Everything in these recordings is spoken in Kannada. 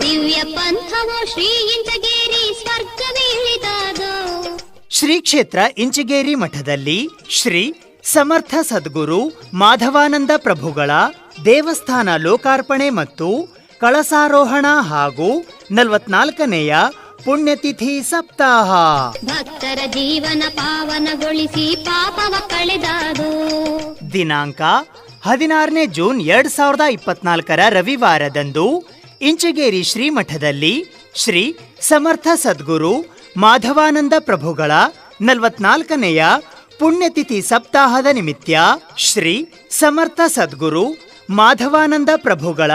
ದಿವ್ಯ ಪಂಥವೋ ಶ್ರೀ ಇಂಚಗೇರಿ ಸ್ವರ್ಗವಿಳಿದಾದೋ ಶ್ರೀ ಕ್ಷೇತ್ರ ಇಂಚಗೇರಿ ಮಠದಲ್ಲಿ ಶ್ರೀ ಸಮರ್ಥ ಸದ್ಗುರು ಮಾಧವಾನಂದ ಪ್ರಭುಗಳ ದೇವಸ್ಥಾನ ಲೋಕಾರ್ಪಣೆ ಮತ್ತು ಕಳಸಾರೋಹಣ ಹಾಗೂ ನಲವತ್ನಾಲ್ಕನೆಯ ಪುಣ್ಯತಿಥಿ ಸಪ್ತಾಹ. ಭಕ್ತರ ಜೀವನ ಪಾವನಗೊಳಿಸಿ ಪಾಪವ ಕಳೆದಾದು. ದಿನಾಂಕ ಹದಿನಾರನೇ ಜೂನ್ ಎರಡ್ ಸಾವಿರದ ಇಪ್ಪತ್ನಾಲ್ಕರ ರವಿವಾರದಂದು ಇಂಚಗೇರಿ ಶ್ರೀಮಠದಲ್ಲಿ ಶ್ರೀ ಸಮರ್ಥ ಸದ್ಗುರು ಮಾಧವಾನಂದ ಪ್ರಭುಗಳ ನಲವತ್ನಾಲ್ಕನೆಯ ಪುಣ್ಯತಿಥಿ ಸಪ್ತಾಹದ ನಿಮಿತ್ಯ ಶ್ರೀ ಸಮರ್ಥ ಸದ್ಗುರು ಮಾಧವಾನಂದ ಪ್ರಭುಗಳ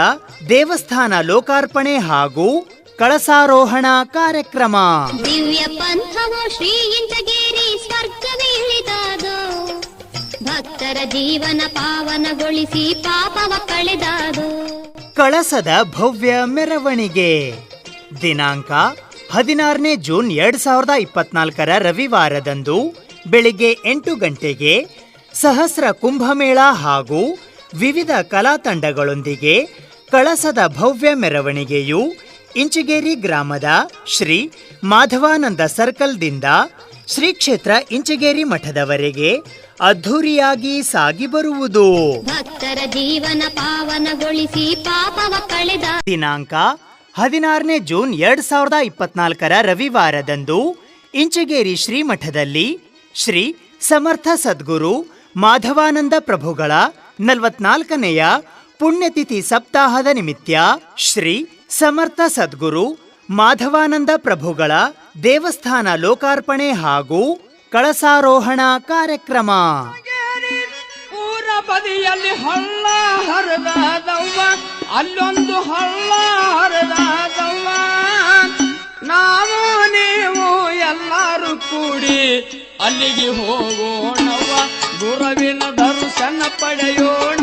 ದೇವಸ್ಥಾನ ಲೋಕಾರ್ಪಣೆ ಹಾಗೂ ಕಳಸಾರೋಹಣ ಕಾರ್ಯಕ್ರಮ. ದಿವ್ಯ ಪಂಥವು ಶ್ರೀ ಇಂಚಗೇರಿ ಭಕ್ತರ ಜೀವನ ಪಾವನಗೊಳಿಸಿ ಪಾಪವ ಕಳೆದಾದೋ. ಕಳಸದ ಭವ್ಯ ಮೆರವಣಿಗೆ. ದಿನಾಂಕ ಹದಿನಾರನೇ ಜೂನ್ ಎರಡ್ ಸಾವಿರದ ಇಪ್ಪತ್ನಾಲ್ಕರ ರವಿವಾರದಂದು ಬೆಳಿಗ್ಗೆ ಎಂಟು ಗಂಟೆಗೆ ಸಹಸ್ರ ಕುಂಭಮೇಳ ಹಾಗೂ ವಿವಿಧ ಕಲಾ ತಂಡಗಳೊಂದಿಗೆ ಕಳಸದ ಭವ್ಯ ಮೆರವಣಿಗೆಯು ಇಂಚಿಗೇರಿ ಗ್ರಾಮದ ಶ್ರೀ ಮಾಧವಾನಂದ ಸರ್ಕಲ್ದಿಂದ ಶ್ರೀ ಕ್ಷೇತ್ರ ಇಂಚಗೇರಿ ಮಠದವರೆಗೆ ಅದ್ಧೂರಿಯಾಗಿ ಸಾಗಿ ಬರುವುದು. ಭಕ್ತರ ಜೀವನ ಪಾವನಗೊಳಿಸಿ ಪಾಪವ ಕಳೆದ ದಿನಾಂಕ ಹದಿನಾರನೇ ಜೂನ್ ಎರಡ್ ಸಾವಿರದ ಇಪ್ಪತ್ನಾಲ್ಕರ ರವಿವಾರದಂದು ಇಂಚಗೇರಿ ಶ್ರೀಮಠದಲ್ಲಿ ಶ್ರೀ ಸಮರ್ಥ ಸದ್ಗುರು ಮಾಧವಾನಂದ ಪ್ರಭುಗಳ ನಲವತ್ನಾಲ್ಕನೆಯ ಪುಣ್ಯತಿಥಿ ಸಪ್ತಾಹದ ನಿಮಿತ್ತ ಶ್ರೀ ಸಮರ್ಥ ಸದ್ಗುರು ಮಾಧವಾನಂದ ಪ್ರಭುಗಳ ದೇವಸ್ಥಾನ ಲೋಕಾರ್ಪಣೆ ಹಾಗೂ ಕಳಸಾರೋಹಣ ಕಾರ್ಯಕ್ರಮ. ಊರ ಬದಿಯಲ್ಲಿ ಹಳ್ಳ ಹರಿದವ್ವ ಅಲ್ಲೊಂದು ಹಳ್ಳ ಹರಿದಾದವ್ವ. ನಾವು ನೀವು ಎಲ್ಲರೂ ಕೂಡಿ ಅಲ್ಲಿಗೆ ಹೋಗೋಣವ ಗುರುವಿನ ದರ್ಶನ ಪಡೆಯೋಣವ್ವ